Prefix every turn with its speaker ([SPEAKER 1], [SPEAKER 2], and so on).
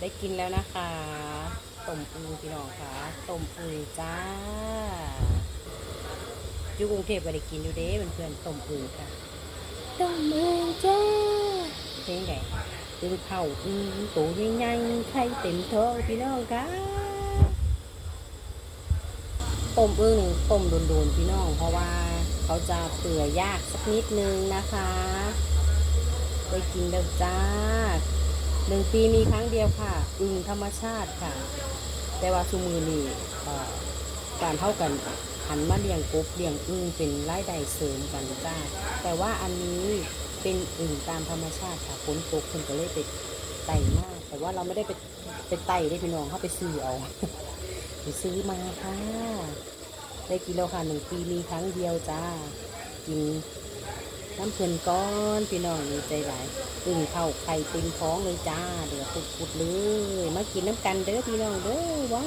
[SPEAKER 1] ได้กินแล้วนะคะต้มอึงพี่น้องค่ะต้มอึงจ้าอยู่กรุงเทพก็ได้กินอยู่เด้เพื่อนๆต้มอึงค่ะต้มอึงจ้าเพลงไงตึงเข่าอึงตูใหญ่ๆไข่เต็มท้องพี่น้องค่ะต้มอึงต้มโดนๆพี่น้อง เพราะว่าเขาจะเปื่อยยากสักนิดนึงนะคะ ได้กินแล้วจ้า หนึ่งปีมีครั้งเดียวค่ะอึงธรรมชาติค่ะ แต่ว่าชูมือนี่การเท่ากันหันมาเลี้ยงกบเลี้ยงอึงเป็นรายได้เสริมกันจ้าแต่ว่าอันนี้เป็นอึงตามธรรมชาติค่ะฝนตกคนก็เลยไปไต่มาก แต่ว่าเราไม่ได้ไปไปไต่ได้พี่น้องเขาไปซื้อเอาไปซื้อมาค่ะ ได้กิโลค่ะหนึ่งปีมีครั้งเดียวจ้ากิน น้ำเพื่อนก้อนพี่น้องมีใจหลายอึ่งเข้าไข่เต็มท้องเลยจ้า เดี๋ยวปุดๆเลย มากินน้ำกันเด้อพี่น้องเด้อว้า